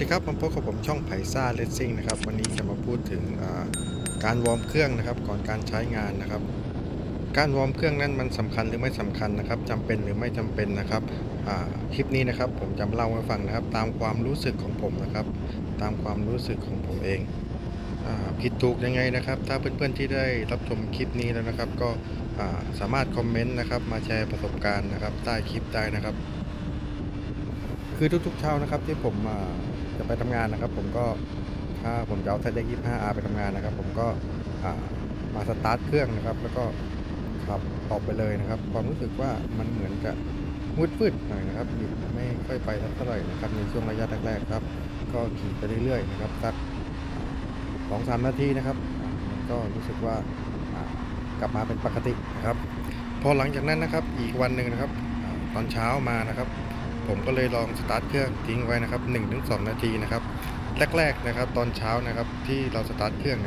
สดีครับผมพบกับผมช่องไผ่ซ่าเลสซิ่งนะครับ วันนี้จะมาพูดถึงาการวอร์มเครื่องนะครับ ก่อนการใช้งานนะครับ การวอร์มเครื่องนั้นมันสำคัญหรือไม่สำคัญนะครับจำเป็นหรือไม่จำเป็นนะครับคลิปนี้นะครับ ผมจะเล่าให้ฟังนะครับ ตามความรู้สึกของผมนะครับ ตามความรู้สึกของผมเองอผิดถูกยังไงนะครับ ถ้าเพื่อนๆที่ได้รับชมคลิปนี้แล้วนะครับ ก็สามารถคอมเมนต์นะครับ มาแชร์ประสบการณ์นะครับ ใต้คลิปได้นะครับคือทุกๆเช้านะครับที่ผมอ่า จะไปทำงานนะครับ ผมก็ถ้าผมจะเอาไซเด็ก25 R ไปทำงานนะครับ ผมก็มาสตาร์ทเครื่องนะครับ แล้วก็ขับออกไปเลยนะครับ ความรู้สึกว่ามันเหมือนจะมืดฟืดหน่อยนะครับไม่ค่อยไปสักเท่าไหร่นะครับในช่วงระยะแรกๆครับ ก็ขี่ไปเรื่อยๆนะครับสักสองสามนาทีนะครับ ก็รู้สึกว่ากลับมาเป็นปกตินะครับ พอหลังจากนั้นนะครับอีกวันหนึ่งนะครับ ตอนเช้ามานะครับ ผมก็เลยลองสตาร์ทเครื่องทิ้งไว้นะครับ 1-2 นาทีนะครับแรกๆนะครับ ตอนเช้านะครับที่เราสตาร์ทเครื่อง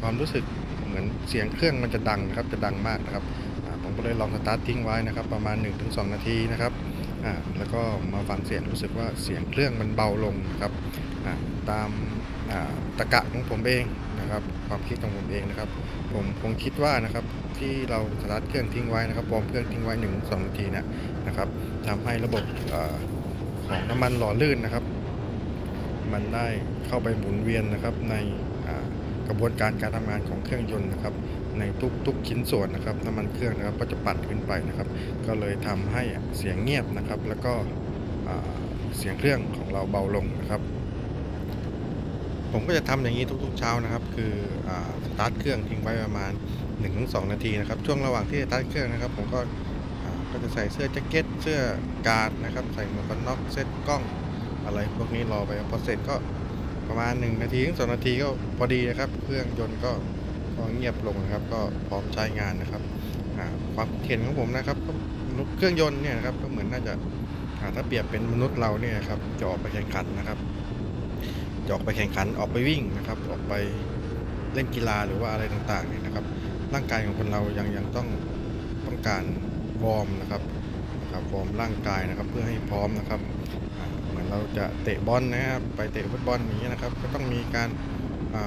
ความรู้สึกเหมือนเสียงเครื่องมันจะดังนะครับจะดังมากนะครับ เลยลองสตาร์ททิ้งไว้นะครับ ประมาณ 1-2 นาทีนะครับอ่าแล้วก็มาฟังเสียงรู้สึกว่าเสียงเครื่องมันเบาลงนะครับอ่าตามอ่าตะกะของผมเองนะครับ ความคิดของผมเองนะครับ ผมคงคิดว่านะครับที่เราสตาร์ทเครื่องทิ้งไว้นะครับวอร์มเครื่องทิ้งไว้1-2นาทีนะนะครับทำให้ระบบอ่อของน้ำมันหล่อลื่นนะครับ มันได้เข้าไปหมุนเวียนนะครับใน กระบวนการการทำงานของเครื่องยนต์นะครับ ในทุกๆชิ้นส่วนนะครับน้ำมันเครื่องนะครับก็จะปั่นขึ้นไปนะครับ ก็เลยทำให้เสียงเงียบนะครับ แล้วก็เสียงเครื่องของเราเบาลงนะครับ ผมก็จะทำอย่างนี้ทุกๆเช้านะครับ คืออสตาร์ทเครื่องทิ้งไว้ประมาณ 1-2 นาทีนะครับ ช่วงระหว่างที่สตาร์ทเครื่องนะครับ ผมก็ก็จะใส่เสื้อแจ็คเก็ตเสื้อการ์ดนะครับ ใส่หมวกกันน็อกเซ็ตกล้องอะไรพวกนี้รอไปพอเสร็จก็ ประมาณ 1 นาทีถึง2นาทีก็พอดีนะครับ เครื่องยนต์ก็ก็เงียบลงนะครับ ก็พร้อมใช้งานนะครับความเห็นของผมนะครับก็เครื่องยนต์เนี่ยนะครับก็เหมือนน่าจะถ้าเปรียบเป็นมนุษย์เราเนี่ยครับจะออกไปแข่งขันนะครับจะออกไปแข่งขันออกไปวิ่งนะครับ ออกไปเล่นกีฬาหรือว่าอะไรต่างๆเนี่ยนะครับ ร่างกายของคนเรายังยังต้องต้องการวอร์มนะครับนะครับวอร์มร่างกายนะครับ เพื่อให้พร้อมนะครับ เราจะเตะบอลนะครับไปเตะฟุตบอลอย่างนี้นะครับ ก็ต้องมีการ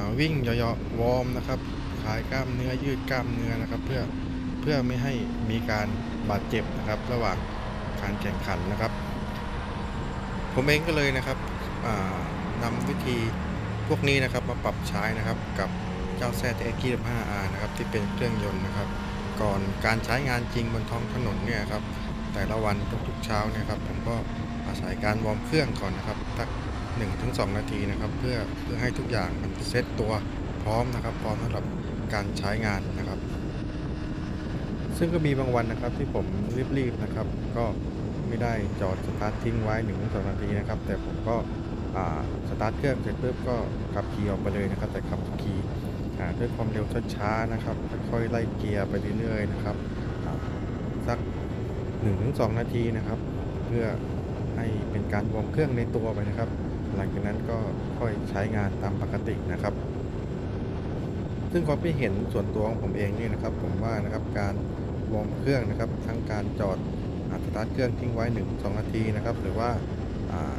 าวิ่งเยาะๆวอร์มนะครับคลายกล้ามเนื้อยืดกล้ามเนื้อนะครับ เพื่อเพื่อไม่ให้มีการบาดเจ็บนะครับ ระหว่างการแข่งขันนะครับ ผมเองก็เลยนะครับอ่านำวิธีพวกนี้นะครับมาปรับใช้นะครับกับเจ้าแซดเอ็กซ์25 R นะครับที่เป็นเครื่องยนต์นะครับ ก่อนการใช้งานจริงบนท้องถนนเนี่ยครับแต่ละวันทุกๆเช้าเนี่ยครับผมก็ อาศัยการวอร์มเครื่องก่อนนะครับสัก1-2นาทีนะครับ เพื่อเพื่อให้ทุกอย่างมันเซตตัวพร้อมนะครับ พร้อมสำหรับการใช้งานนะครับ ซึ่งก็มีบางวันนะครับที่ผมรีบๆนะครับ ก็ไม่ได้จอดสตาร์ททิ้งไว้1นถึงสนาทีนะครับ แต่ผมก็สตาร์ทเครื่องเสร็จปุ๊บก็ขับขี่ออกไปเลยนะครับ แต่ขับขี่ด้วยความเร็วช้าๆนะครับค่อยๆไล่เกียร์ไปเรื่อยๆนะครับอ่าสัก1-2นาทีนะครับ เพื่อ ให้เป็นการวอร์มเครื่องในตัวไปนะครับ หลังจากนั้นก็ค่อยใช้งานตามปกตินะครับ ซึ่งความคิดเห็นส่วนตัวของผมเองนี่นะครับ ผมว่านะครับการวอร์มเครื่องนะครับ ทั้งการจอดอ่าสตาร์ทเครื่องทิ้งไว้ 1-2 นาทีนะครับ หรือว่าอ่า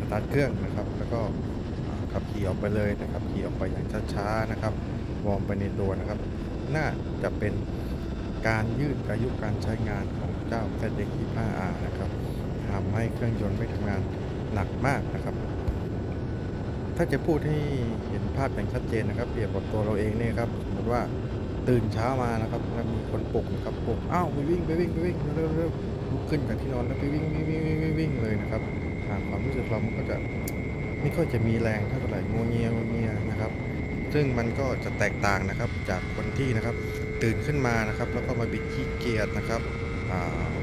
สตาร์ทเครื่องนะครับ แล้วก็ขับขี่ออกไปเลยนะครับ ขี่ออกไปอย่างช้าๆนะครับ วอร์มไปในตัวนะครับ น่าจะเป็นการยืดอายุการใช้งานของเจ้า ZX 25R นะครับ ทำให้เครื่องยนต์ไม่ทำงานหนักมากนะครับ ถ้าจะพูดให้เห็นภาพอย่างชัดเจนนะครับ เปรียบกับตัวเราเองเนี่ยครับสมมติว่าตื่นเช้ามานะครับแล้วมีคนปลุกนะครับปลุกอ้าวไปวิ่งไปวิ่งไปวิ่งเร็วเร็วๆลุกขึ้นจากที่นอนแล้วไปวิ่งวิ่งวิ่งวิ่งวิ่งเลยนะครับความรู้สึกเรามันก็จะไม่ค่อยจะมีแรงเท่าไหร่งัวเงียงัวเงียนะครับ ซึ่งมันก็จะแตกต่างนะครับจากคนที่นะครับ ตื่นขึ้นมานะครับ แล้วก็มาบิดขี้เกียจนะครับ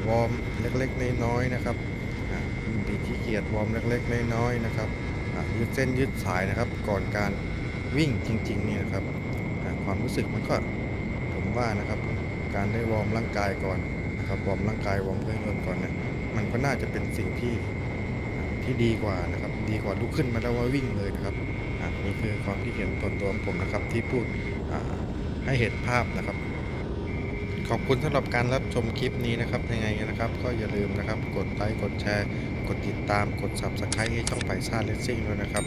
วอร์มเล็กๆน้อยๆนะครับอ่าบิดขี้เกียจวอร์มเล็กๆน้อยๆนะครับยืดเส้นยืดสายนะครับ ก่อนการวิ่งจริงๆเนี่ยนะครับความรู้สึกมันก็ผมว่านะครับ การได้วอร์มร่างกายก่อนนะครับวอร์มร่างกายวอร์มเครื่องยนต์ก่อนเนี่ยมันก็น่าจะเป็นสิ่งที่ที่ดีกว่านะครับ ดีกว่าลุกขึ้นมาแล้วว่าวิ่งเลยนะครับนี่คือความคิดเห็นส่วนตัวของผมนะครับที่พูดให้เห็นภาพนะครับ ขอบคุณสำหรับการรับชมคลิปนี้นะครับยังไงนะครับ ก็อย่าลืมนะครับ กดไลค์ กดแชร์ กดติดตาม กด subscribe ให้ช่องไฟซ่าเลสซิ่งด้วยนะครับ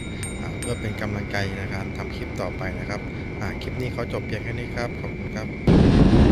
เพื่อเป็นกำลังใจในการทำคลิปต่อไปนะครับคลิปนี้เขาจบเพียงแค่นี้ครับ ขอบคุณครับ